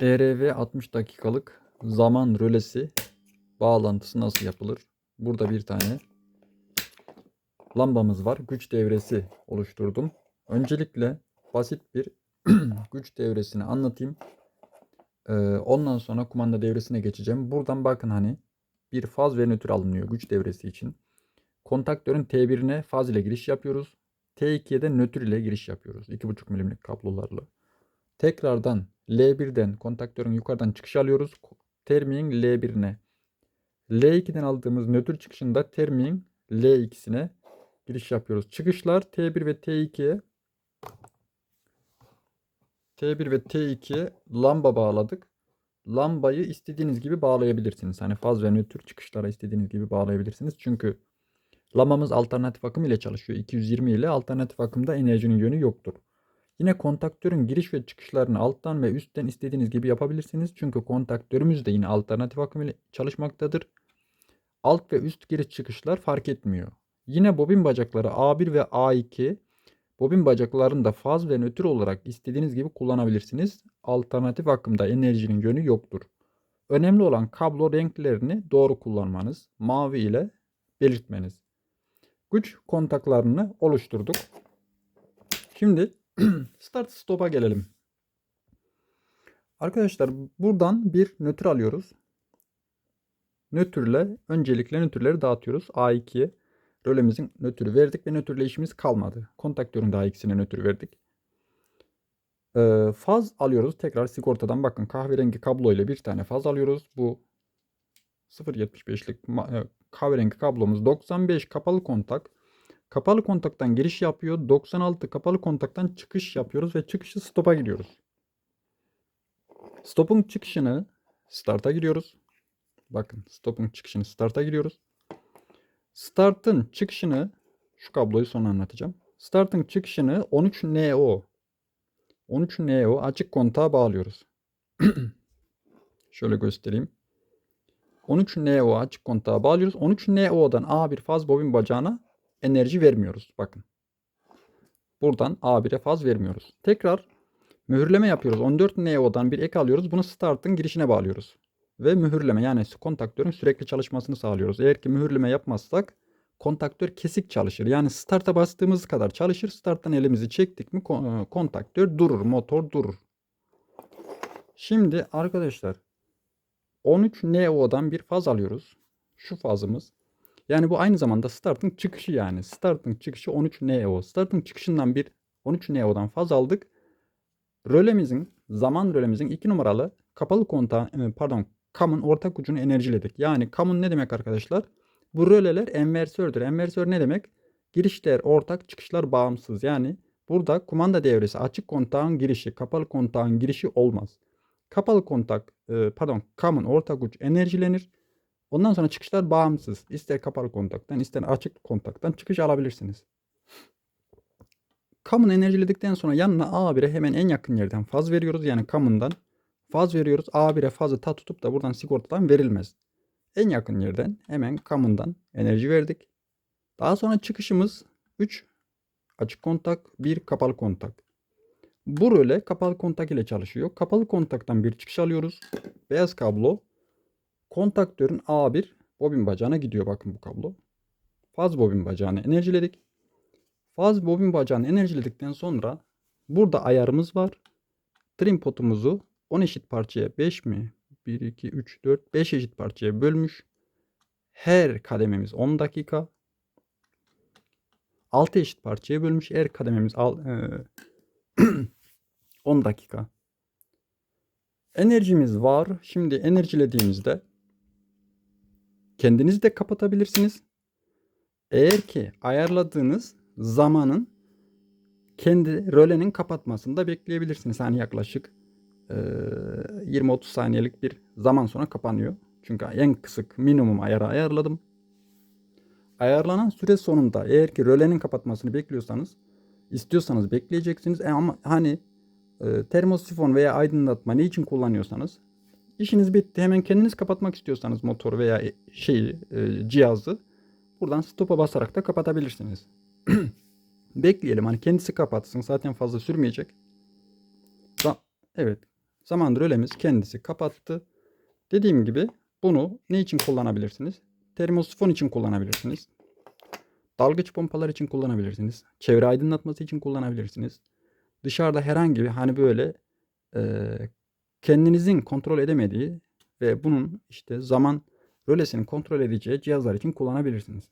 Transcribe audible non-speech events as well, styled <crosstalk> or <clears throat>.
ERV 60 dakikalık zaman rölesi bağlantısı nasıl yapılır? Burada bir tane lambamız var. Güç devresi oluşturdum. Öncelikle basit bir <clears throat> güç devresini anlatayım. Ee, ondan sonra kumanda devresine geçeceğim. Buradan bakın hani bir faz ve nötr alınıyor güç devresi için. Kontaktörün T1'ine faz ile giriş yapıyoruz. T2'ye de nötr ile giriş yapıyoruz. 2,5 milimlik kablolarla. Tekrardan L1'den kontaktörün yukarıdan çıkış alıyoruz. Termiğin L1'ine. L2'den aldığımız nötr çıkışında termiğin L2'sine giriş yapıyoruz. Çıkışlar T1 ve T2'ye T1 ve T2'ye lamba bağladık. Lambayı istediğiniz gibi bağlayabilirsiniz. Hani faz ve nötr çıkışlara istediğiniz gibi bağlayabilirsiniz. Çünkü lambamız alternatif akım ile çalışıyor. 220 ile alternatif akımda enerjinin yönü yoktur. Yine kontaktörün giriş ve çıkışlarını alttan ve üstten istediğiniz gibi yapabilirsiniz. Çünkü kontaktörümüz de yine alternatif akım ile çalışmaktadır. Alt ve üst giriş çıkışlar fark etmiyor. Yine bobin bacakları A1 ve A2 bobin bacaklarını da faz ve nötr olarak istediğiniz gibi kullanabilirsiniz. Alternatif akımda enerjinin yönü yoktur. Önemli olan kablo renklerini doğru kullanmanız, mavi ile belirtmeniz. Güç kontaklarını oluşturduk. Şimdi <clears throat> start stop'a gelelim. Arkadaşlar buradan bir nötr alıyoruz. Nötrle öncelikle nötrleri dağıtıyoruz. A2'ye rölemizin nötrü verdik ve nötrle işimiz kalmadı. Kontaktörün daha ikisine nötr verdik. Ee, faz alıyoruz. Tekrar sigortadan bakın kahverengi kablo ile bir tane faz alıyoruz. Bu 0.75'lik e, kahverengi kablomuz 95 kapalı kontak. Kapalı kontaktan giriş yapıyor. 96 kapalı kontaktan çıkış yapıyoruz ve çıkışı stop'a giriyoruz. Stop'un çıkışını start'a giriyoruz. Bakın stop'un çıkışını start'a giriyoruz. Start'ın çıkışını şu kabloyu sonra anlatacağım. Start'ın çıkışını 13NO 13NO açık kontağa bağlıyoruz. <clears throat> Şöyle göstereyim. 13NO açık kontağa bağlıyoruz. 13NO'dan A1 faz bobin bacağına enerji vermiyoruz. Bakın. Buradan A1'e faz vermiyoruz. Tekrar mühürleme yapıyoruz. 14 NO'dan bir ek alıyoruz. Bunu start'ın girişine bağlıyoruz. Ve mühürleme yani kontaktörün sürekli çalışmasını sağlıyoruz. Eğer ki mühürleme yapmazsak kontaktör kesik çalışır. Yani start'a bastığımız kadar çalışır. Start'tan elimizi çektik mi kontaktör durur. Motor durur. Şimdi arkadaşlar 13 NO'dan bir faz alıyoruz. Şu fazımız. Yani bu aynı zamanda start'ın çıkışı yani. Start'ın çıkışı 13 NO. Start'ın çıkışından bir 13 NO'dan faz aldık. Rölemizin, zaman rölemizin 2 numaralı kapalı kontağı, pardon kamın ortak ucunu enerjiledik. Yani kamun ne demek arkadaşlar? Bu röleler enversördür. Enversör ne demek? Girişler ortak, çıkışlar bağımsız. Yani burada kumanda devresi açık kontağın girişi, kapalı kontağın girişi olmaz. Kapalı kontak, pardon kamın ortak uç enerjilenir. Ondan sonra çıkışlar bağımsız. İster kapalı kontaktan ister açık kontaktan çıkış alabilirsiniz. Kamın enerjiledikten sonra yanına A1'e hemen en yakın yerden faz veriyoruz. Yani kamından faz veriyoruz. A1'e fazı ta tutup da buradan sigortadan verilmez. En yakın yerden hemen kamından enerji verdik. Daha sonra çıkışımız 3 açık kontak, 1 kapalı kontak. Bu röle kapalı kontak ile çalışıyor. Kapalı kontaktan bir çıkış alıyoruz. Beyaz kablo kontaktörün A1 bobin bacağına gidiyor bakın bu kablo. Faz bobin bacağını enerjiledik. Faz bobin bacağını enerjiledikten sonra burada ayarımız var. Trim potumuzu 10 eşit parçaya 5 mi? 1, 2, 3, 4, 5 eşit parçaya bölmüş. Her kadememiz 10 dakika. 6 eşit parçaya bölmüş. Her kadememiz 10 <clears throat> dakika. Enerjimiz var. Şimdi enerjilediğimizde kendiniz de kapatabilirsiniz. Eğer ki ayarladığınız zamanın kendi rölenin kapatmasını da bekleyebilirsiniz. Hani yaklaşık 20-30 saniyelik bir zaman sonra kapanıyor. Çünkü en kısık minimum ayarı ayarladım. Ayarlanan süre sonunda eğer ki rölenin kapatmasını bekliyorsanız istiyorsanız bekleyeceksiniz. E ama hani e, termosifon veya aydınlatma ne için kullanıyorsanız işiniz bitti. Hemen kendiniz kapatmak istiyorsanız motor veya şeyi e, cihazı buradan stop'a basarak da kapatabilirsiniz. <clears throat> Bekleyelim hani kendisi kapatsın zaten fazla sürmeyecek. Evet Zaman rölemiz kendisi kapattı. Dediğim gibi bunu ne için kullanabilirsiniz? Termosifon için kullanabilirsiniz. Dalgıç pompalar için kullanabilirsiniz. Çevre aydınlatması için kullanabilirsiniz. Dışarıda herhangi bir hani böyle eee, kendinizin kontrol edemediği ve bunun işte zaman rölesini kontrol edeceği cihazlar için kullanabilirsiniz.